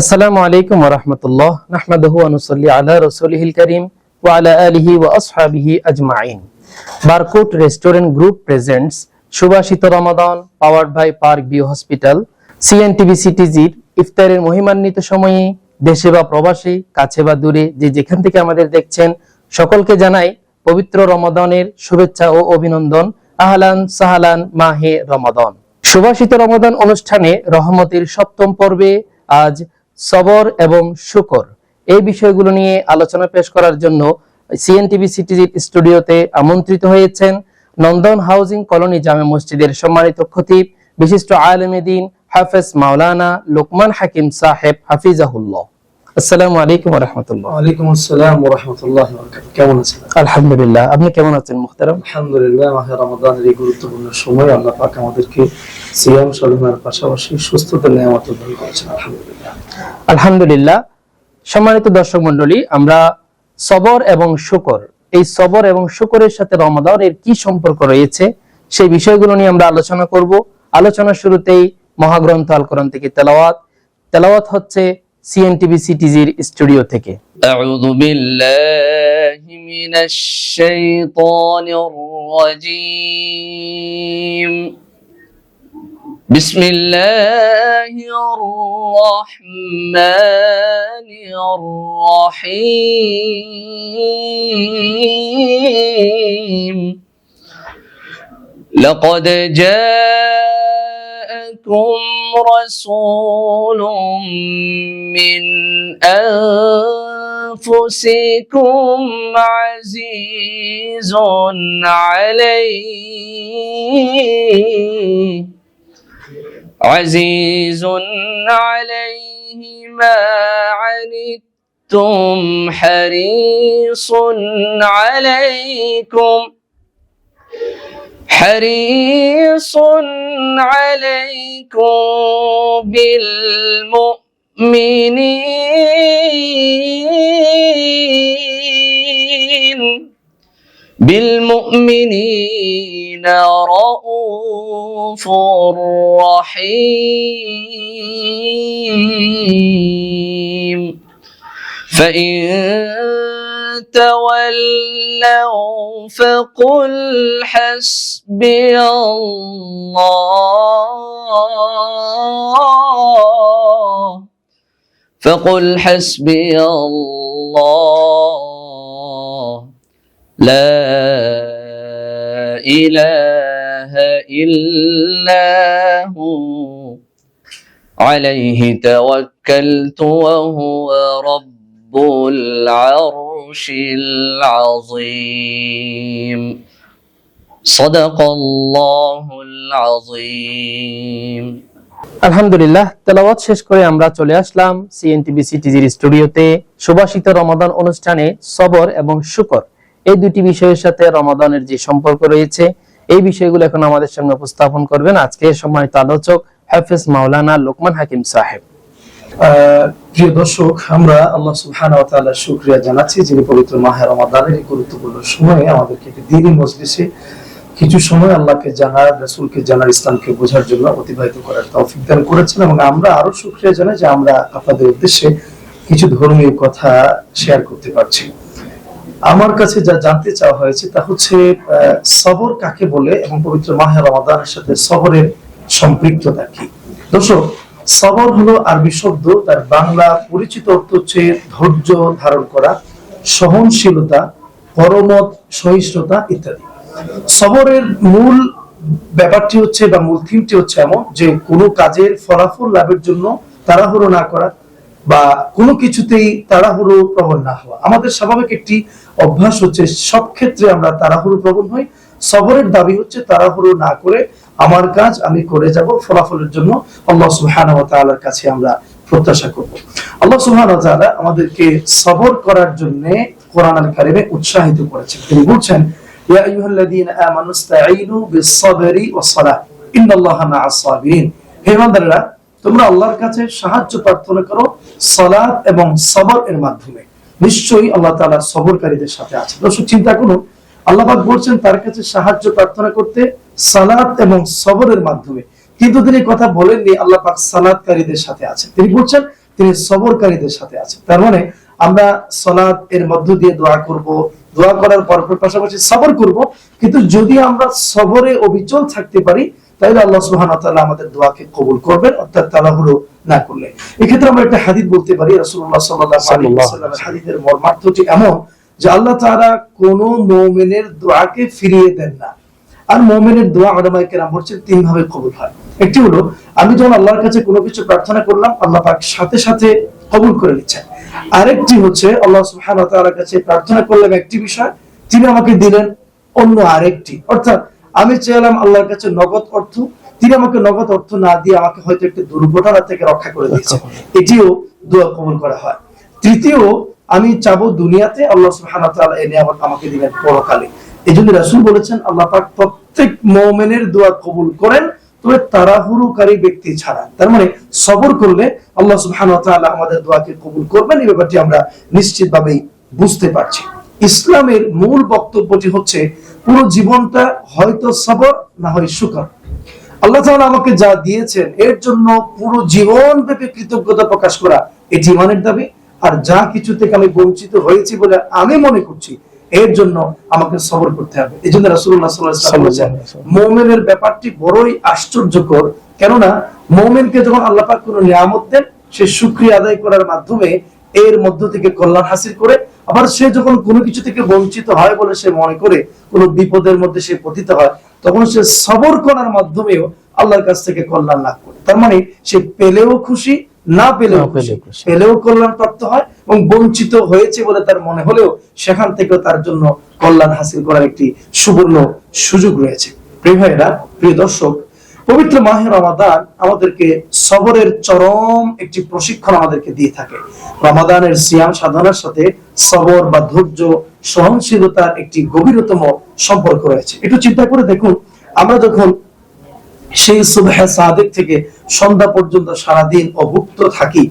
আসসালামু আলাইকুম রহমতুল্লাহ। নাহমাদহু আনুসল্লি আলা রসুলিহিল করিম ওয়া আলা আলিহি ওয়া আসহাবিহি আজমাইন বারকোট রেস্টুরেন্ট গ্রুপ প্রেজেন্টস সুভাষিত রমাদান, powered by Park View hospital, CNTV সিটিজির ইফতারের মহিমান্বিত সময়ে দেশে বা প্রবাসী, কাছে বা দূরে যে যেখান থেকে আমাদের দেখছেন, সকলকে জানাই পবিত্র রমাদানের শুভেচ্ছা ও অভিনন্দন। আহলান সাহালান মাহে রমাদান। সুভাষিত রমাদান অনুষ্ঠানে রহমতের সপ্তম পর্বে আজ সবর এবং শুকর। এই বিষয়গুলো নিয়ে আলোচনা পেশ করার জন্য সিএনটিভি সিটিজির স্টুডিওতে আমন্ত্রিত হয়েছেন নন্দন হাউজিং কলোনি জামে মসজিদের সম্মানিত খতিব বিশিষ্ট আলেমে দিন হাফেজ মাওলানা লোকমান হাকিম সাহেব হাফিজাহুল্লাহ। আসসালামু আলাইকুম রহমতুল্লাহ ওয়ালাইকুম আসসালাম ওয়া রাহমাতুল্লাহি ওয়া বারাকাতুহু কেমন আছেন? আলহামদুলিল্লাহ। আপনি কেমন আছেন মুহতারাম? আলহামদুলিল্লাহ মাহে রমাদানের এই গুরুত্বপূর্ণ সময় আল্লাহ পাক আমাদেরকে সিয়াম সাধনার পাশাপাশি সুস্থতার নিয়ামত দান করেছেন। আলহামদুলিল্লাহ। আলহামদুলিল্লাহ। সম্মানিত দর্শক মন্ডলী আমরা সবর এবং শুকর, এই সবর এবং শুকরের সাথে রমাদানের কি সম্পর্ক রয়েছে, সেই বিষয়গুলো নিয়ে আমরা আলোচনা করব। আলোচনা শুরুতেই মহাগ্রন্থ আল কোরআন থেকে তেলাওয়াত। তেলাওয়াত হচ্ছে সিএনটিভি সিটিজির স্টুডিও থেকে। আউযু বিল্লাহি মিনাশ শাইতানির রাজীম بسم الله الرحمن الرحيم لقد جاءكم رسول من أنفسكم عزيز عليه عزيز عليه ما عنتم حريص عليكم. حريص عليكم بالمؤمنين. بالمؤمنين رؤوف رحيم. فإن تولوا فقل حسبي الله. فقل حسبي الله. لا إله إلا هو عليه توكلت وهو رب العرش العظيم صدق الله العظيم আলহামদুলিল্লাহ তেলাওয়াত শেষ করে আমরা চলে আসলাম সিএনটিভি সিটিজির স্টুডিওতে সুভাষিত রমাদান অনুষ্ঠানে সবর এবং শুকর এই দুটি বিষয়ের সাথে রমাদানের যে সম্পর্ক রয়েছে, এই বিষয়গুলো এখন আমাদের সামনে উপস্থাপন করবেন আজকে সম্মানিত আলোচক হাফিজ মাওলানা লোকমান হাকিম সাহেব। প্রিয় দর্শক, আমরা আল্লাহ জানাচ্ছি যিনি পবিত্র মাহে রমাদানের গুরুত্বপূর্ণ সময়ে আমাদেরকে দিনই মজলিসে কিছু সময় আল্লাহকে জানার, রাসূলকে জানার, ইসলামকে বোঝার জন্য অতিবাহিত করার তৌফিক দান করেছেন এবং আমরা আরও শুকরিয়া জানাই যে আমরা আপনাদের উদ্দেশ্যে কিছু ধর্মীয় কথা শেয়ার করতে পারছি। আমার কাছে যা জানতে চাওয়া হয়েছে তা হচ্ছে সবর কাকে বলে এবং পবিত্র মাহে রমাদানের সাথে সবরের সম্পৃক্ততা কি? দর্শক, সবর হলো আরবি শব্দ, তার বাংলা পরিচিত অর্থ হচ্ছে ধৈর্য ধারণ করা, সহনশীলতা, পরমত, সহিষ্ণুতা ইত্যাদি। সবরের মূল ব্যাপারটি হচ্ছে বা মূল থিমটি হচ্ছে এমন যে, কোনো কাজের ফলাফল লাভের জন্য তাড়াহুড়ো না করা বা কোনো কিছুতেই তাড়াহুড়ো প্রবণ না হওয়া। আমাদের স্বাভাবিক একটি অভ্যাস হচ্ছে সব ক্ষেত্রে আমরা তাড়াহুড়ো প্রবণ হই। সবরের দাবি হচ্ছে তাড়াহুড়ো না করে আমার কাজ আমি করে যাব, ফলাফলের জন্য আল্লাহ ওয়া তাআলার কাছে আমরা প্রত্যাশা করব। আল্লাহ ওয়া তাআলা আমাদেরকে সবর করার জন্য কোরআন আল কারিমে উৎসাহিত করেছেন। তিনি বলছেন তোমরা আল্লাহর কাছে সাহায্য প্রার্থনা করো, সালাত এবং সবর এর মাধ্যমে। নিশ্চয়ই আল্লাহ তাআলা সবরকারীদের সাথে আছে দর্শক, চিন্তা করুন, আল্লাহ পাক বলছেন, তার কাছে সাহায্য প্রার্থনা করতে সালাত এবং সবরের মাধ্যমে। কিন্তু তিনি কথা বলেননি, আল্লাহ পাক সালাতকারীদের সাথে আছে তিনি বলছেন, তিনি সবরকারীদের সাথে আছেন। তার মানে আমরা সলাদ এর মধ্য দিয়ে দোয়া করব, দোয়া করার পর পাশাপাশি সবর করব। কিন্তু যদি আমরা সবরে অবিচল থাকতে পারি তাহলে আল্লাহ ওয়া আমাদের দোয়াকে কবুল করবেন অর্থাৎ তাড়াহুড়ো না করলে। এক্ষেত্রে আমরা একটা হাদিস বলতে পারি সাল্লাল্লাহু আলাইহি মর্মার্থটি এমন যে আল্লাহ তাআলা কোন মুমিনের দোয়াকে ফিরিয়ে দেন না। আর মোমেনের দোয়া আলামাই কেরাম বলছেন তিন ভাবে কবুল হয়। একটি হলো আমি যখন আল্লাহর কাছে কোনো কিছু প্রার্থনা করলাম আল্লাহ পাক সাথে সাথে কবুল করে নিচ্ছেন। আরেকটি হচ্ছে আল্লাহ সুবহানাহু ওয়া কাছে প্রার্থনা করলাম একটি বিষয় তিনি আমাকে দিলেন অন্য আরেকটি। অর্থাৎ আমি চাইলাম আল্লাহর কাছে নগদ অর্থ। তিনি আমাকে নগদ অর্থ না দিয়ে আমাকে হয়তো একটি দুর্ঘটনা থেকে রক্ষা করে দিয়েছেন এটিও দোয়া কবুল করা হয়। তৃতীয়, আমি চাবো দুনিয়াতে আল্লাহ সুবহানাহু ওয়া তাআলা এই আমাকে দিবেন পরকালে। এই জন্য রাসূল বলেছেন, আল্লাহ পাক প্রত্যেক মুমিনের দোয়া কবুল করেন, তবে তাড়াহুড়োকারী ব্যক্তি ছাড়া। তার মানে সবর করলে আল্লাহ সুবহানাহু ওয়া আমাদের দোয়াকে কবুল করবেন, এই ব্যাপারটি আমরা নিশ্চিতভাবেই বুঝতে পারছি। ইসলামের মূল বক্তব্যটি হচ্ছে পুরো জীবনটা হয়তো সবর না হয় শুকর আল্লাহ তাআলা আমাকে যা দিয়েছেন এর জন্য পুরো জীবন ব্যাপী কৃতজ্ঞতা প্রকাশ করা এটি ইমানের দাবি। আর যা কিছু থেকে আমি বঞ্চিত হয়েছি বলে আমি মনে করছি এর জন্য আমাকে সবর করতে হবে। এই জন্য আলাইহি বলেছেন, মুমিনের ব্যাপারটি বড়ই আশ্চর্যকর। কেননা মুমিনকে যখন আল্লাহ পাক কোনো নিয়ামত দেন সে শুকরিয়া আদায় করার মাধ্যমে এর মধ্য থেকে কল্যাণ হাসিল করে আবার সে যখন কোনো কিছু থেকে বঞ্চিত হয় বলে সে মনে করে কোনো বিপদের মধ্যে সে পতিত হয় তখন সে সবর করার মাধ্যমেও আল্লাহর কাছ থেকে কল্যাণ লাভ করে। তার মানে সে পেলেও খুশি না পেলেও পেলেও খুশি। খুশি। পেলেও কল্যাণ প্রাপ্ত হয় এবং বঞ্চিত হয়েছে বলে তার মনে হলেও সেখান থেকেও তার জন্য কল্যাণ হাসিল করার একটি সুবর্ণ সুযোগ রয়েছে। প্রিয় ভাইয়েরা প্রিয় দর্শক পবিত্র মাহে রমাদান আমাদেরকে সবরের চরম একটি প্রশিক্ষণ আমাদেরকে দিয়ে থাকে। রমাদানের সিয়াম সাধনার সাথে সবর বা ধৈর্য সহনশীলতার একটি গভীরতম সম্পর্ক রয়েছে। একটু চিন্তা করে দেখুন, আমরা যখন সেই সুবহে সাদেক থেকে সন্ধ্যা পর্যন্ত সারাদিন অভুক্ত থাকি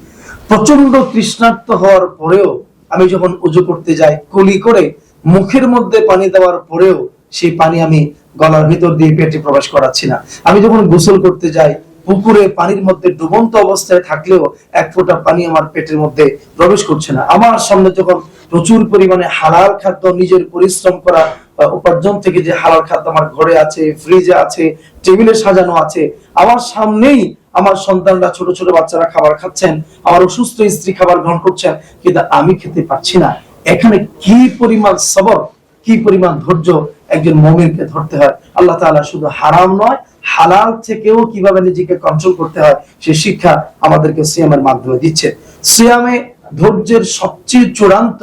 প্রচণ্ড তৃষ্ণার্ত হওয়ার পরেও আমি যখন উজু করতে যাই, কুলি করে মুখের মধ্যে পানি দেওয়ার পরেও সেই পানি আমি গলার ভিতর দিয়ে পেটে প্রবেশ করাচ্ছি না। আমি যখন গোসল করতে যাই, পুকুরে পানির মধ্যে ডুবন্ত অবস্থায় থাকলেও এক ফোঁটা পানি আমার পেটের মধ্যে প্রবেশ করছে না। আমার সামনে যখন প্রচুর পরিমাণে হালাল খাদ্য, নিজের পরিশ্রম করা উপার্জন থেকে যে হালাল খাদ্য আমার ঘরে আছে ফ্রিজে আছে টেবিলে সাজানো আছে, আমার সামনেই আমার সন্তানরা, ছোট ছোট বাচ্চারা খাবার খাচ্ছেন, আমার অসুস্থ স্ত্রী খাবার গ্রহণ করছেন, কিন্তু আমি খেতে পারছি না। এখানে কি পরিমাণ সবর? কি পরিমাণ ধৈর্য একজন মমিনকে ধরতে হয়? আল্লাহ তালা শুধু হারাম নয়, হালাল থেকেও কীভাবে নিজেকে কন্ট্রোল করতে হয়, সে শিক্ষা আমাদেরকে সিয়ামের মাধ্যমে দিচ্ছে। সিয়ামে ধৈর্যের সবচেয়ে চূড়ান্ত,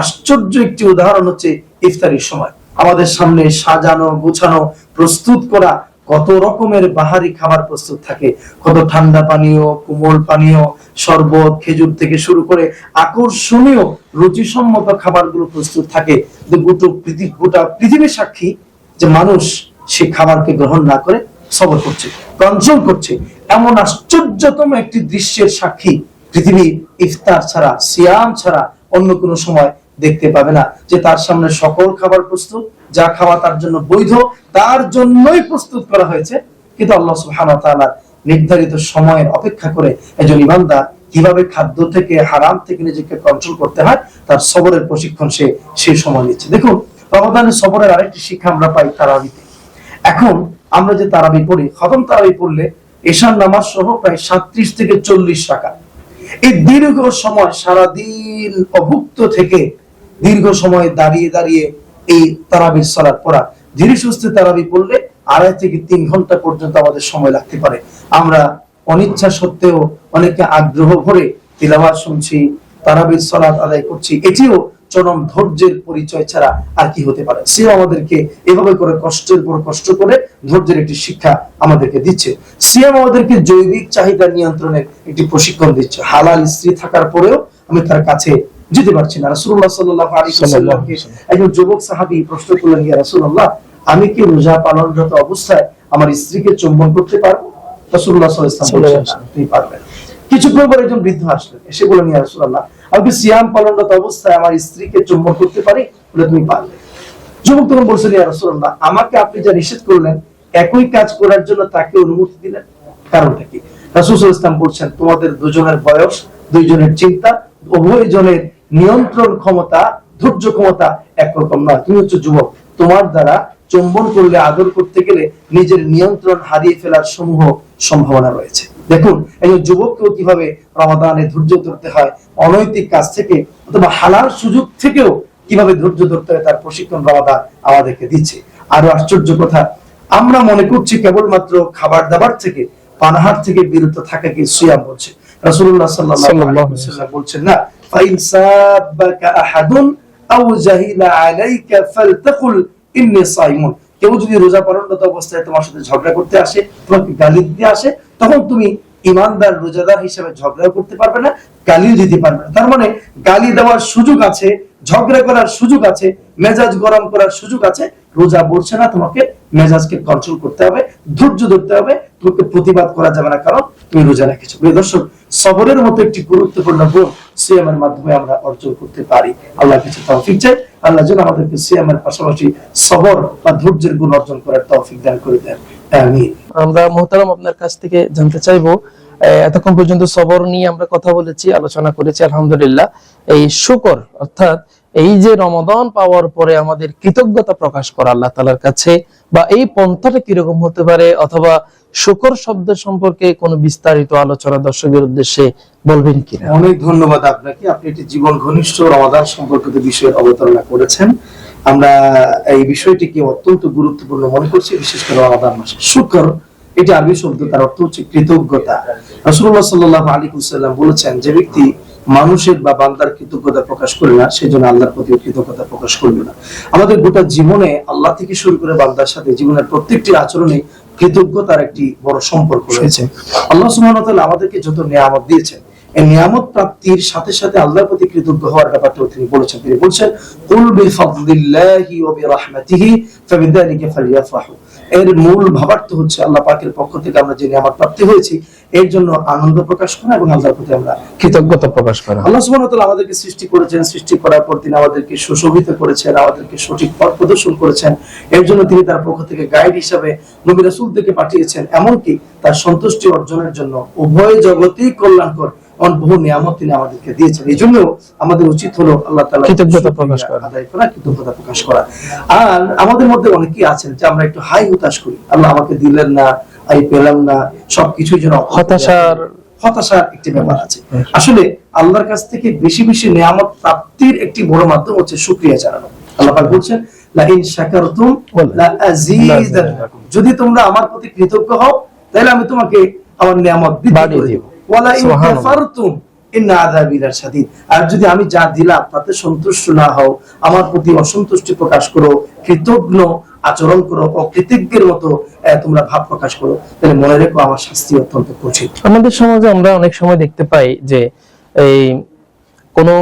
আশ্চর্য একটি উদাহরণ হচ্ছে ইফতারির সময়। আমাদের সামনে সাজানো, গুছানো, প্রস্তুত করা কত রকমের বাহারি খাবার প্রস্তুত থাকে? কত ঠান্ডা পানীয়, কোমল পানীয়, শরবত, খেজুর থেকে শুরু করে আকর্ষণীয়, রুচিসম্মত খাবারগুলো প্রস্তুত থাকে। গোটা পৃথিবীর সাক্ষী যে মানুষ সে খাবারকে গ্রহণ না করে সবর করছে কন্ট্রোল করছে। এমন আশ্চর্যতম একটি দৃশ্যের সাক্ষী পৃথিবী ইফতার ছাড়া, সিয়াম ছাড়া অন্য কোনো সময় দেখতে পাবে না যে তার সামনে সকল খাবার প্রস্তুত, যা খাওয়া তার জন্য বৈধ, তার জন্যই প্রস্তুত করা হয়েছে। কিন্তু আল্লাহ সুবহানাহু ওয়া নির্ধারিত সময়ের অপেক্ষা করে একজন ইমানদার কীভাবে খাদ্য থেকে হারাম থেকে নিজেকে কন্ট্রোল করতে হয়, তার সবরের প্রশিক্ষণ সে সেই সময় নিচ্ছে। দেখুন রমাদানের সবরের আরেকটি শিক্ষা আমরা পাই তারাবিতে। এখন আমরা যে তারাবি পড়ি, খতম তারাবি পড়লে এশার নামাজ সহ প্রায় সাত্রিশ থেকে চল্লিশ টাকা এই দীর্ঘ সময় সারাদিন অভুক্ত থেকে দীর্ঘ সময় দাঁড়িয়ে দাঁড়িয়ে এই তারাবির সলাৎ পড়া। ধীরে সুস্থে তারাবি পড়লে আড়াই থেকে তিন ঘণ্টা পর্যন্ত আমাদের সময় লাগতে পারে। আমরা অনিচ্ছা সত্ত্বেও অনেকে আগ্রহ ভরে তিলাবাত শুনছি, তারাবির সলাৎ আদায় করছি। এটিও চরম ধৈর্যের পরিচয় ছাড়া আর কি হতে পারে। সেও আমাদেরকে এভাবে করে কষ্টের পর কষ্ট করে ধৈর্যের একটি শিক্ষা আমাদেরকে দিচ্ছে। সিয়াম আমাদেরকে জৈবিক চাহিদা নিয়ন্ত্রণের একটি প্রশিক্ষণ দিচ্ছে। হালাল স্ত্রী থাকার পরেও আমি তার কাছে যেতে পারছি না। রাসূলুল্লাহ সাল্লাল্লাহু আলাইহি ওয়াসাল্লামকে একজন যুবক সাহাবী প্রশ্ন করলেন ইয়া রাসূলুল্লাহ আমি কি রোজা পালনরত অবস্থায় আমার স্ত্রীকে চুম্বন করতে পারব? রাসূলুল্লাহ সাল্লাল্লাহু আলাইহি ওয়াসাল্লাম তুমি পারবে না।" কিছুক্ষণ পরে একজন বৃদ্ধ আসলেন এসে বললেন ইয়া রাসূলুল্লাহ আমি কি সিয়াম পালনরত অবস্থায় আমার স্ত্রীকে চুম্বন করতে পারি? বলে তুমি পারবে। যুবক তখন বলছেন ইয়া রাসূলুল্লাহ আমাকে আপনি যা নিষেধ করলেন একই কাজ করার জন্য তাকে অনুমতি দিলেন। কারণটা কি? রাসূল সাল্লাল্লাহু আলাইহি ওয়াসাল্লাম বলছেন তোমাদের দুজনের বয়স দুইজনের চিন্তা উভয়জনের নিয়ন্ত্রণ ক্ষমতা, ধৈর্য ক্ষমতা একরকম নয়। তুমি হচ্ছে যুবক। তোমার দ্বারা চুম্বন করলে, আদর করতে গেলে নিজের নিয়ন্ত্রণ হারিয়ে ফেলার সমূহ সম্ভাবনা রয়েছে। দেখুন একজন যুবককেও কীভাবে রমাদানে ধৈর্য ধরতে হয়, অনৈতিক কাজ থেকে অথবা হালাল সুযোগ থেকেও কীভাবে ধৈর্য ধরতে হয়, তার প্রশিক্ষণ রমাদান আমাদেরকে দিচ্ছে। আরও আশ্চর্য কথা, আমরা মনে করছি কেবলমাত্র খাবার দাবার থেকে, পানাহার থেকে বিরত থাকাকে সিয়াম বলছে। রাসূলুল্লাহ সাল্লাল্লাহু আলাইহি ওয়াসাল্লাম বলছেন না ফাইন আহাদুন আও জাহিলা আলাইকা ফালতাকুল ইন্নী সাইমুন। কেউ যদি রোজা পালনরত অবস্থায় তোমার সাথে ঝগড়া করতে আসে তোমাকে গালি দিতে আসে তখন তুমি ইমানদার রোজাদার হিসেবে ঝগড়া করতে পারবে না গালিও দিতে পারবে না। তার মানে গালি দেওয়ার সুযোগ আছে ঝগড়া করার সুযোগ আছে মেজাজ গরম করার সুযোগ আছে রোজা বলছে না, তোমাকে মেজাজকে কন্ট্রোল করতে হবে, ধৈর্য ধরতে হবে, তোমাকে প্রতিবাদ করা যাবে না, কারণ তুমি রোজা রেখেছো। প্রিয় দর্শক, সবরের মতো একটি গুরুত্বপূর্ণ গুণ সিএমের মাধ্যমে আমরা অর্জন করতে পারি। আল্লাহ কিছু তৌফিক চাই, আল্লাহ যেন আমাদেরকে সিএমের পাশাপাশি সবর বা ধৈর্যের গুণ অর্জন করার তৌফিক দান করে দেন। আমরা মোহতারাম আপনার কাছ থেকে জানতে চাইব এতক্ষণ পর্যন্ত সবর নিয়ে আমরা কথা বলেছি, আলোচনা করেছি, আলহামদুলিল্লাহ। এই শুকর, অর্থাৎ এই যে রমাদান পাওয়ার পরে আমাদের কৃতজ্ঞতা প্রকাশ করা আল্লাহ তালার কাছে, বা এই পন্থাটা কীরকম হতে পারে, অথবা শুকর শব্দ সম্পর্কে কোনো বিস্তারিত আলোচনা দর্শকের উদ্দেশ্যে বলবেন কিনা? অনেক ধন্যবাদ আপনাকে। আপনি একটি জীবন ঘনিষ্ঠ রমাদান সম্পর্কিত বিষয়ের অবতারণা করেছেন। আমরা এই বিষয়টিকে অত্যন্ত গুরুত্বপূর্ণ মনে করছি, বিশেষ করে রমাদান মাসে। শুকর, এটি আরবি শব্দ, তার অর্থ হচ্ছে কৃতজ্ঞতা। রাসূলুল্লাহ সাল্লাল্লাহু আলাইহি ওয়াসাল্লাম বলেছেন, যে ব্যক্তি মানুষের বা বান্দার কৃতজ্ঞতা প্রকাশ করে না সেই জন্য আল্লাহর প্রতি কৃতজ্ঞতা প্রকাশ করবে না। আমাদের গোটা জীবনে আল্লাহ থেকে শুরু করে বান্দার সাথে জীবনের প্রত্যেকটি আচরণে কৃতজ্ঞতার একটি বড় সম্পর্ক রয়েছে। আল্লাহ তাআলা আমাদেরকে যত নিয়ামত দিয়েছেন এই নিয়ামত প্রাপ্তির সাথে সাথে আল্লাহর প্রতি কৃতজ্ঞ হওয়ার ব্যাপারটাও তিনি বলেছেন। তিনি বলছেন কুল বিফাদলিল্লাহি ওয়া বিরাহমাতিহি ফাবিযালিকা ফালইফরাহু এর মূল ভাবার্থ হচ্ছে আল্লাহ পাকের পক্ষ থেকে আমরা যে নিয়ামত প্রাপ্তি হয়েছি এর জন্য আনন্দ প্রকাশ করা এবং আল্লাহর প্রতি আমরা কৃতজ্ঞতা প্রকাশ করা। আল্লাহ সুবহানাহু ওয়া তাআলা আমাদেরকে সৃষ্টি করেছেন সৃষ্টি করার পর তিনি আমাদেরকে সুশোভিত করেছেন আমাদেরকে সঠিক পথ প্রদর্শন করেছেন। এর জন্য তিনি তার পক্ষ থেকে গাইড হিসাবে নবী রাসূলদেরকে পাঠিয়েছেন এমনকি তার সন্তুষ্টি অর্জনের জন্য উভয় জগতেই কল্যাণকর বহু নিয়ামত তিনি আমাদেরকে দিয়েছেন। এই জন্য আমাদের উচিত হলো আল্লাহ তাআলা কৃতজ্ঞতা প্রকাশ করা। আদায় করা কৃতজ্ঞতা প্রকাশ করা। আর আমাদের মধ্যে অনেকেই আছেন যে আমরা একটু হাই হতাশ করি। আল্লাহ আমাকে দিলেন না আমি পেলাম না যেন হতাশার হতাশার একটি ব্যাপার আছে। আসলে আল্লাহর কাছ থেকে বেশি বেশি নিয়ামত প্রাপ্তির একটি বড় মাধ্যম হচ্ছে শুকরিয়া জানানো। আল্লাহ পাক বলছেন লা ইন শাকারতুম লা যদি তোমরা আমার প্রতি কৃতজ্ঞ হও তাহলে আমি তোমাকে আমার নিয়ামত বৃদ্ধি করে দিব। ওয়ালা ইন কাফারতুম আর যদি আমি যা দিলাম তাতে সন্তুষ্ট না হও আমার প্রতি অসন্তুষ্টি প্রকাশ করো কৃতজ্ঞ আচরণ করো অকৃতজ্ঞের মতো তোমরা ভাব প্রকাশ করো। তাহলে মনে রেখো আমার শাস্তি অত্যন্ত কঠিন। আমাদের সমাজে আমরা অনেক সময় দেখতে পাই যে এই কোনো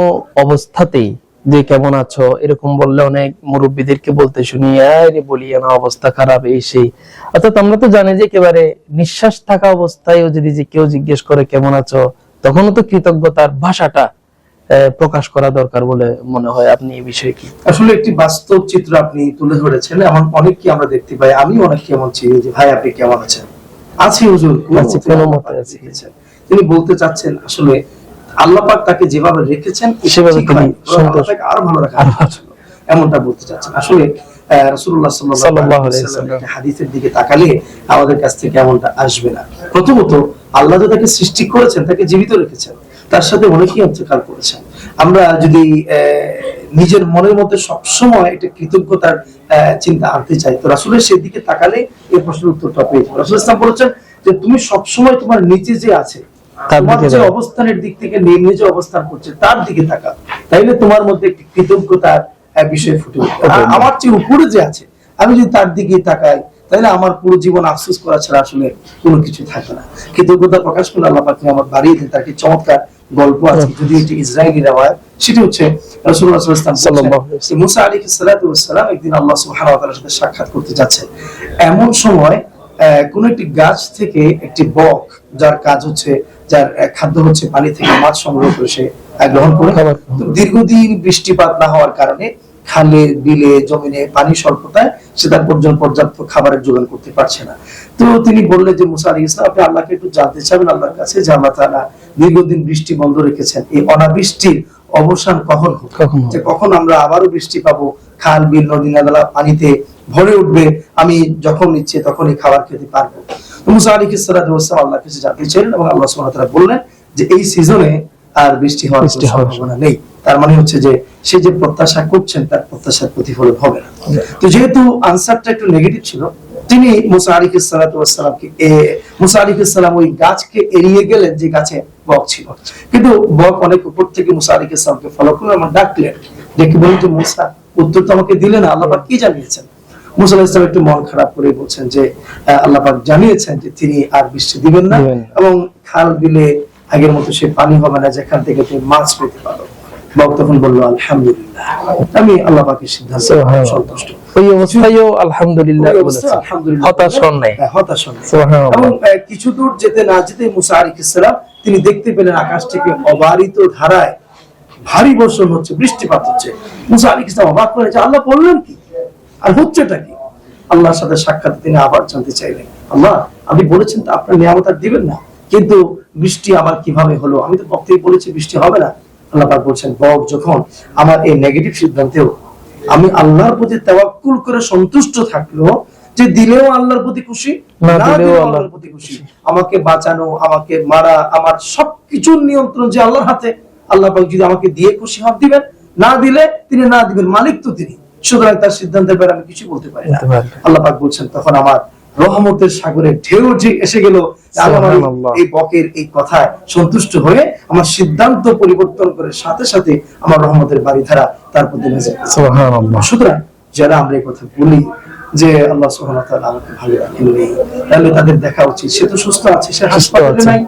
অবস্থাতেই যে কেমন আছো? এরকম বললে অনেক মুরব্বীদেরকে বলতে শুনি আরে বলি না অবস্থা খারাপ এই সেই। অর্থাৎ আমরা তো জানি যে একেবারে নিঃশ্বাস থাকা অবস্থায়ও যদি যে কেউ জিজ্ঞেস করে কেমন আছো? তখনও তো কৃতজ্ঞতার ভাষাটা প্রকাশ করা দরকার বলে মনে হয়। আপনি এই বিষয়ে কি? আসলে একটি বাস্তব চিত্র আপনি তুলে ধরেছেন এমন অনেক কি আমরা দেখতে পাই। আমি অনেক কেমন চিনি যে ভাই আপনি কেমন আছেন? আছি হুজুর কোনো মতে আছি। তিনি বলতে চাচ্ছেন আসলে আল্লাহ পাক তাকে যেভাবে রেখেছেন সেভাবে তিনি আরও ভালো রাখা আরও উচিত ছিল। এমনটা বলতে চাচ্ছেন। আসলে রাসূলুল্লাহ সাল্লাল্লাহু আলাইহি ওয়াসাল্লামের। হাদিসের দিকে তাকালে আমাদের কাছ থেকে এমনটা আসবে না। প্রথমত আল্লাহ যে তাকে সৃষ্টি করেছেন তাকে জীবিত রেখেছেন তার সাথে অনেকেই অন্তকাল করেছেন। আমরা যদি নিজের মনের মধ্যে সবসময় একটা কৃতজ্ঞতার আহ, চিন্তা আনতে চাই তো রাসূলের সেদিকে তাকালে এই প্রশ্নের উত্তরটা পেয়ে যাব। রাসূল ইসলাম বলেছেন যে তুমি সবসময় তোমার নিচে যে আছে তার দিকে যে অবস্থানের দিক থেকে যে অবস্থান করছে তার দিকে তাকা তাইলে তোমার মধ্যে একটি কৃতজ্ঞতার বিষয় ফুটে উঠবে। আমার যে উপরে যে আছে আমি যদি তার দিকে তাকাই তাহলে আমার পুরো জীবন আফসোস করা ছাড়া আসলে কোনো কিছু থাকে না। কৃতজ্ঞতা প্রকাশ করলে আল্লাহ পাক আমার বাড়িয়ে দেন। তার কি চমৎকার গল্প আছে যদি এটি ইসরায়েলি সেটি হচ্ছে মুসা সালাম একদিন আল্লাহ তাআলার সাথে সাক্ষাৎ করতে যাচ্ছেন এমন সময় আহ, কোন একটি গাছ থেকে একটি বক যার কাজ হচ্ছে যার খাদ্য হচ্ছে পানি থেকে মাছ সংগ্রহ করে সে গ্রহণ করে। দীর্ঘদিন বৃষ্টিপাত না হওয়ার কারণে খালে বিলে জমিনে পানি স্বল্পতায় সে তার পর্যন্ত পর্যাপ্ত খাবারের যোগান করতে পারছে না। তো তিনি বললেন যে মুসা আলী ইসলাম আপনি আল্লাহকে একটু জানতে চাবেন আল্লাহর কাছে যে আল্লাহ তাআলা দীর্ঘদিন বৃষ্টি বন্ধ রেখেছেন। এই অনাবৃষ্টির অবসান কখন যে কখন আমরা আবারও বৃষ্টি পাবো খাল বিল নদী নালা পানিতে ভরে উঠবে আমি যখন ইচ্ছে তখনই খাবার খেতে পারব। মুসা আলী আল্লাহ কাছে জানতে চাইলেন এবং আল্লাহ সুবহানাহু ওয়া তাআলা বললেন যে এই সিজনে আর বৃষ্টি হওয়ার সম্ভাবনা নেই। তার মানে হচ্ছে যে সে যে প্রত্যাশা করছেন তার প্রত্যাশার প্রতিফলন হবে না। তো যেহেতু আনসারটা একটু নেগেটিভ ছিল তিনি মুসা আলী মুসা আলী সালাম ওই গাছকে এড়িয়ে গেলেন যে গাছে বক ছিল। কিন্তু বক অনেক উপর থেকে মুসা আলী সালামকে ফলো করে আমার ডাকলেন। ডেকে বলেন যে মুসা উত্তর তো আমাকে দিলে না আল্লাহ কি জানিয়েছেন? মুসা আলাইহিস সালাম একটু মন খারাপ করে বলছেন যে আহ, আল্লাহ পাক জানিয়েছেন যে তিনি আর বৃষ্টি দিবেন না এবং খাল বিলে আগের মতো সে পানি হবে না যেখান থেকে তুমি মাছ পেতে পারো। বক তখন বলল আলহামদুলিল্লাহ। আমি আল্লাহ পাকের সিদ্ধান্ত সন্তুষ্ট। ওই অবস্থায়ও আলহামদুলিল্লাহ ওই বলেছে অবস্থায় আলহামদুলিল্লাহ। হতাশ হন নাই। হ্যাঁ, হতাশ হন এবং কিছু দূর যেতে না যেতে মুসা আলাইহিস সালাম তিনি দেখতে পেলেন আকাশ থেকে অবারিত ধারায় ভারী বর্ষণ হচ্ছে বৃষ্টিপাত হচ্ছে। মুসা আলাইহিস সালাম অবাক করে যে আল্লাহ বললেন কি? আর হচ্ছেটা কি? আল্লাহর সাথে সাক্ষাৎ তিনি আবার জানতে চাইলেন। আল্লাহ আপনি বলেছেন তো আপনার নিয়ামত আর দিবেন না। কিন্তু বৃষ্টি আবার কীভাবে হলো? আমি তো বক্তেই বলেছি বৃষ্টি হবে না। আল্লাহ পাক বলছেন বক যখন আমার এই নেগেটিভ সিদ্ধান্তেও আমি আল্লাহর প্রতি তাওয়াক্কুল করে সন্তুষ্ট থাকল যে দিলেও আল্লাহর প্রতি খুশি না দিলেও আল্লাহর আল্লাহর প্রতি খুশি। আমাকে বাঁচানো আমাকে মারা আমার সবকিছুর নিয়ন্ত্রণ যে আল্লাহর হাতে আল্লাহ পাক যদি আমাকে দিয়ে খুশি হন দিবেন না দিলে তিনি না দিবেন মালিক তো তিনি। সুতরাং তার সিদ্ধান্তের ব্যাপারে আমি কিছু বলতে পারি না বলতে পারি না। আল্লাহ পাক বলছেন তখন আমার রহমতের সাগরে ঢেউ যে এসে গেল। এই বকের এই কথায় সন্তুষ্ট হয়ে আমার সিদ্ধান্ত পরিবর্তন করে সাথে সাথে আমার রহমতের বাড়িধারা তার প্রতি সুতরাং যারা আমরা এই কথা বলি যে আল্লাহ তাআলা আমাকে ভালো রাখেননি তাহলে তাদের দেখা উচিত সে তো সুস্থ আছে সে হাসপাতালে। নাই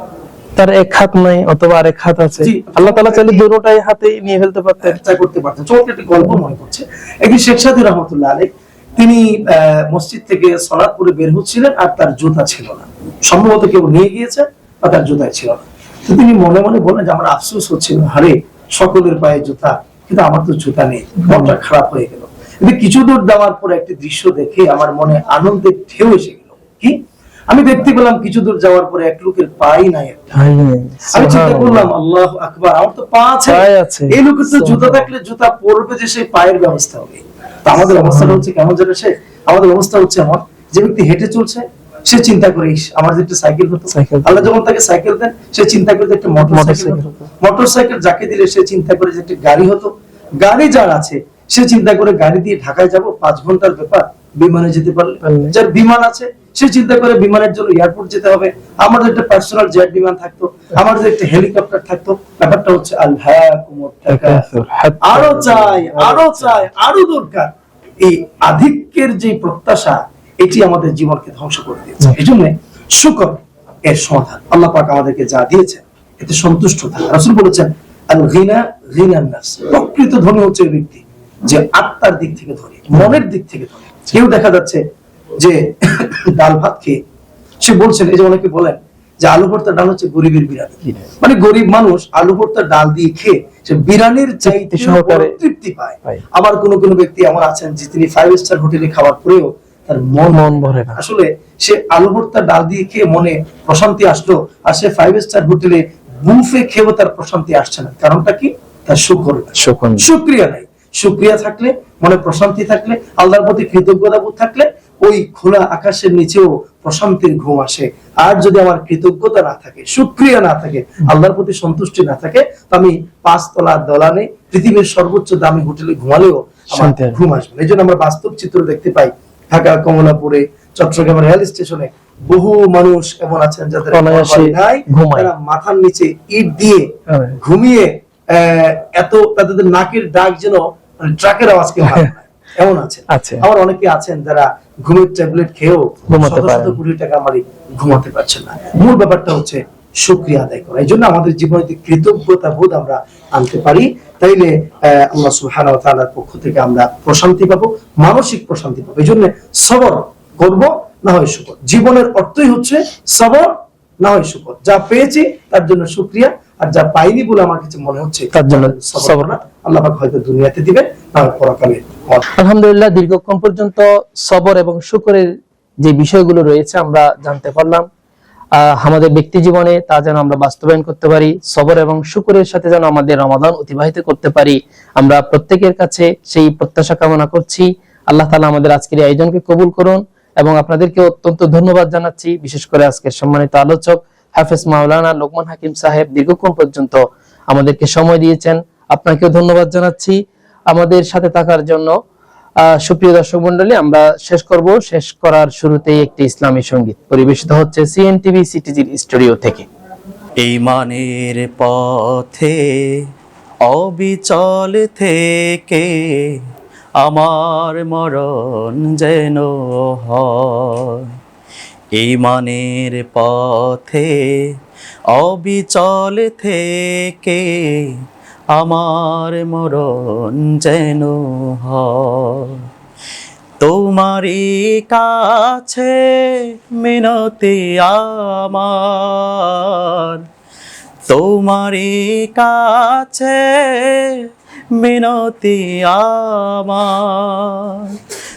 তার এক হাত নাই অথবা আরেক হাত আছে। আল্লাহ তাআলা চাইলে দুটোটাই হাতে নিয়ে ফেলতে পারতেন। করতে পারতেন। চমৎকার একটি গল্প মনে করছে একদিন শেখ সাদি রহমতুল্লাহ আলী তিনি মসজিদ থেকে সলাৎ করে বের হচ্ছিলেন আর তার জুতা ছিল না। সম্ভবত কেউ নিয়ে গিয়েছে বা তার জুতায় ছিল না। তো তিনি মনে মনে বললেন যে আমার আফসোস হচ্ছিল হারে সকলের পায়ে জুতা কিন্তু আমার তো জুতা নেই। মনটা খারাপ হয়ে গেল। কিন্তু কিছু দূর দেওয়ার পর একটি দৃশ্য দেখে আমার মনে আনন্দের ঢেউ এসে গেল। কি? আমি দেখতে পেলাম কিছু দূর যাওয়ার পরে এক লোকের পাই নাই আমি চিন্তা করলাম আল্লাহ আকবার আমার তো পা আছে। এই লোকের তো জুতা থাকলে জুতা পরবে যে সেই পায়ের ব্যবস্থা হবে। তো আমাদের অবস্থাটা হচ্ছে কেমন যেন সে আমাদের অবস্থা হচ্ছে আমার যে ব্যক্তি হেঁটে চলছে সে চিন্তা করে আমার যে একটা সাইকেল হতো। সাইকেল। আল্লাহ যখন তাকে সাইকেল দেন সে চিন্তা করে যে একটা মোটর সাইকেল। মোটর সাইকেল যাকে দিলে সে চিন্তা করে যে একটা গাড়ি হতো। গাড়ি যার আছে সে চিন্তা করে গাড়ি দিয়ে ঢাকায় যাব পাঁচ ঘণ্টার ব্যাপার বিমানে যেতে পারলে। যার বিমান আছে সে চিন্তা করে বিমানের জন্য এয়ারপোর্ট যেতে হবে। আমার যে একটা পার্সোনাল জেট বিমান থাকতো আমার যে একটা হেলিকপ্টার থাকতো। ব্যাপারটা হচ্ছে আরও চাই আরও চাই আরও দরকার। এই আধিক্যের যে প্রত্যাশা এটি আমাদের জীবনকে ধ্বংস করে দিয়েছে। এই জন্য শুকর এর সমাধান। আল্লাহ পাক আমাদেরকে যা দিয়েছেন এতে সন্তুষ্ট থাকা। রাসূল বলেছেন আল গিনা গিনান নাস। প্রকৃত ধনী হচ্ছে ব্যক্তি। যে আত্মার দিক থেকে ধনী মনের দিক থেকে ধনী কেউ দেখা যাচ্ছে যে ডাল ভাত খেয়ে সে বলছেন এই যে অনেকে বলেন যে আলু ভর্তা ডাল হচ্ছে গরিবের বিরানি মানে গরিব মানুষ আলু ভর্তা ডাল দিয়ে খেয়ে সে বিরানির চাইতে সহকারে তৃপ্তি পায়। আবার কোন কোন ব্যক্তি এমন আছেন যে তিনি ফাইভ স্টার হোটেলে খাবার পরেও তার মন মন ভরে না। আসলে সে আলু ভর্তা ডাল দিয়ে খেয়ে মনে প্রশান্তি আসলো আর সে ফাইভ স্টার হোটেলে বুফে খেয়েও তার প্রশান্তি আসছে না। কারণটা কি? তার শুকর। শুক্রিয়া নাই। শুক্রিয়া থাকলে মনে প্রশান্তি থাকলে আল্লাহর প্রতি কৃতজ্ঞতা বোধ থাকলে ওই খোলা আকাশের নিচেও প্রশান্তির ঘুম আসে আর যদি আমার কৃতজ্ঞতা না থাকে শুক্রিয়া না থাকে আল্লাহর প্রতি সন্তুষ্টি না থাকে তো আমি পাঁচতলা দলানে পৃথিবীর সর্বোচ্চ দামি হোটেলে ঘুমালেও আমার ঘুম আসবে এই জন্য আমরা বাস্তব চিত্র দেখতে পাই ঢাকা কমলাপুরে চট্টগ্রাম রেল স্টেশনে বহু মানুষ এমন আছেন যাদের। তারা মাথার নিচে ইট দিয়ে। ঘুমিয়ে এত তাদের নাকের ডাক যেন মানে ট্রাকের আওয়াজকে ভালো পায়। এমন আছে আছে। আবার অনেকে আছেন যারা ঘুমের ট্যাবলেট খেয়েও ঘুমাতে পারেন। কোটি টাকা মালিক ঘুমাতে পারছেন না। মূল ব্যাপারটা হচ্ছে শুক্রিয়া আদায় করা। এই জন্য আমাদের জীবনে কৃতজ্ঞতা বোধ আমরা আনতে পারি তাইলে আল্লাহ সুবহানাহু ওয়া তাআলার পক্ষ থেকে আমরা প্রশান্তি পাবো মানসিক প্রশান্তি পাবো। এই জন্য সবর করব না হয় শুকর। জীবনের অর্থই হচ্ছে সবর না হয় শুকর। যা পেয়েছি তার জন্য শুক্রিয়া। আর যা পাইনি বলে আমার কাছে মনে হচ্ছে তার জন্য। আল্লাহ পাক হয়তো দুনিয়াতে দিবে হয় পরকালে আলহামদুলিল্লাহ দীর্ঘক্ষণ পর্যন্ত সবর এবং শুকরের যে বিষয়গুলো রয়েছে আমরা জানতে পারলাম। আমাদের ব্যক্তি জীবনে তা যেন আমরা বাস্তবায়ন করতে পারি সবর এবং শুকরের সাথে যেন আমাদের রমাদান অতিবাহিত করতে পারি। আমরা প্রত্যেকের কাছে সেই প্রত্যাশা কামনা করছি। আল্লাহ তালা আমাদের আজকের আয়োজনকে কবুল করুন এবং আপনাদেরকে অত্যন্ত ধন্যবাদ জানাচ্ছি। বিশেষ করে আজকের সম্মানিত আলোচক হাফেজ মাওলানা লোকমান হাকিম সাহেব দীর্ঘক্ষণ পর্যন্ত আমাদেরকে সময় দিয়েছেন। আপনাকেও ধন্যবাদ জানাচ্ছি। আমাদের সাথে থাকার জন্য সুপ্রিয় দর্শক মন্ডলী আমরা শেষ করব। শেষ করার শুরুতেই একটি ইসলামী সংগীত পরিবেশিত হচ্ছে সিএনটিভি সিটিজির স্টুডিও থেকে। এই মানের পথে অবিচল থেকে আমার মরণ যেন হয়। এই মানের পথে অবিচল থেকে আমার মরণ যেন তোমারই কাছে মিনতি আমার। তোমারই কাছে মিনতি আমার।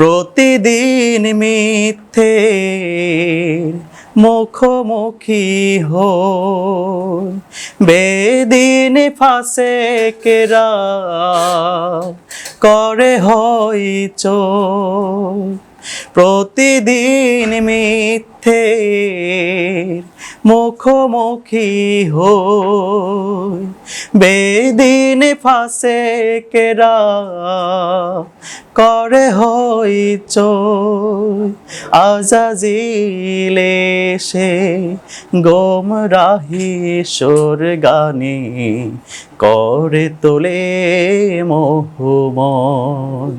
প্রতিদিন মিথ্যে মুখোমুখি হো বেদিন ফাঁসে কেরা করে হই প্রতিদিন মিথ্যে মুখোমুখি হো বেদিন ফাঁসে কেরা করে হই আজাজিলে সে গোমরাহি সোর গানে করে তোলে মোহময়।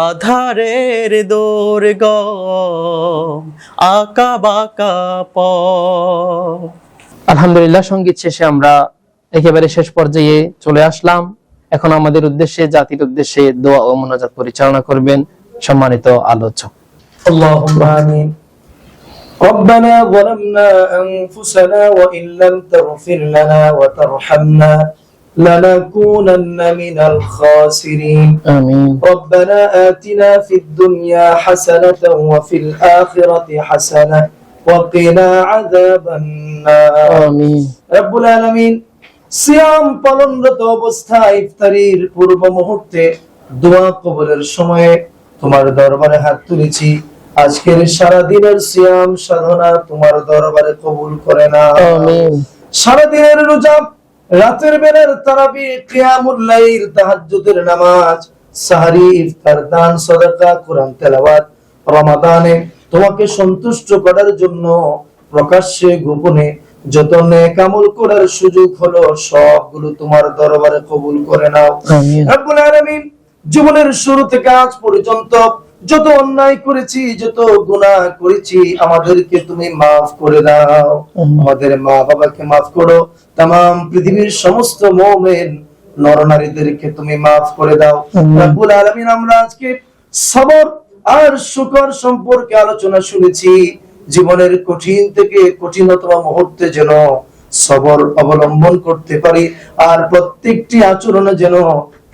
আধারের দোর্গ আঁকা বাঁকা প আলহামদুলিল্লাহ সঙ্গীত শেষে আমরা একেবারে শেষ পর্যায়ে চলে আসলাম এখন আমাদের উদ্দেশ্যে জাতির উদ্দেশ্যে দোয়া ও মোনাজাত পরিচালনা করবেন সম্মানিত আলোচক اللهم آمين ربنا ظلمنا أنفسنا وإن لم تغفر لنا وترحمنا لنكونن من الخاسرين আমিন ربنا آتنا في الدنيا حسنة وفي الآخرة حسنة وقنا عذاب النار আমিন রব্বুল আলামিন সিয়াম পালনরত অবস্থায় ইফতারির পূর্ব মুহূর্তে দোয়া কবুলের সময়ে তোমার দরবারে হাত তুলেছি আজকের সারা দিনের সিয়াম সাধনা তোমার দরবারে কবুল করে না আমিন সারা দিনের রোজা রাতের বেলার তারাবি কিয়ামুল লাইল তাহাজ্জুদের নামাজ সাহারি ইফতার দান সাদাকা কোরআন তেলাওয়াত রমাদানে। তোমাকে সন্তুষ্ট করার জন্য প্রকাশ্যে গোপনে যত নেক আমল করার সুযোগ হলো সবগুলো তোমার দরবারে কবুল করে নাও। আমিন। রব্বুল আলামিন জীবনের শুরু থেকে আজ পর্যন্ত যত অন্যায় করেছি যত গুনাহ করেছি আমাদেরকে তুমি মাফ করে দাও। আমাদের মা বাবাকে মাফ করো। তাম পৃথিবীর সমস্ত মোমেন নরনারীদেরকে তুমি মাফ করে দাও। রব্বুল আলামিন আমরা আজকে সবর আর শুকর সম্পর্কে আলোচনা শুনেছি। জীবনের কঠিন থেকে কঠিনতম মুহূর্তে যেন সবর অবলম্বন করতে পারি আর প্রত্যেকটি আচরণে যেন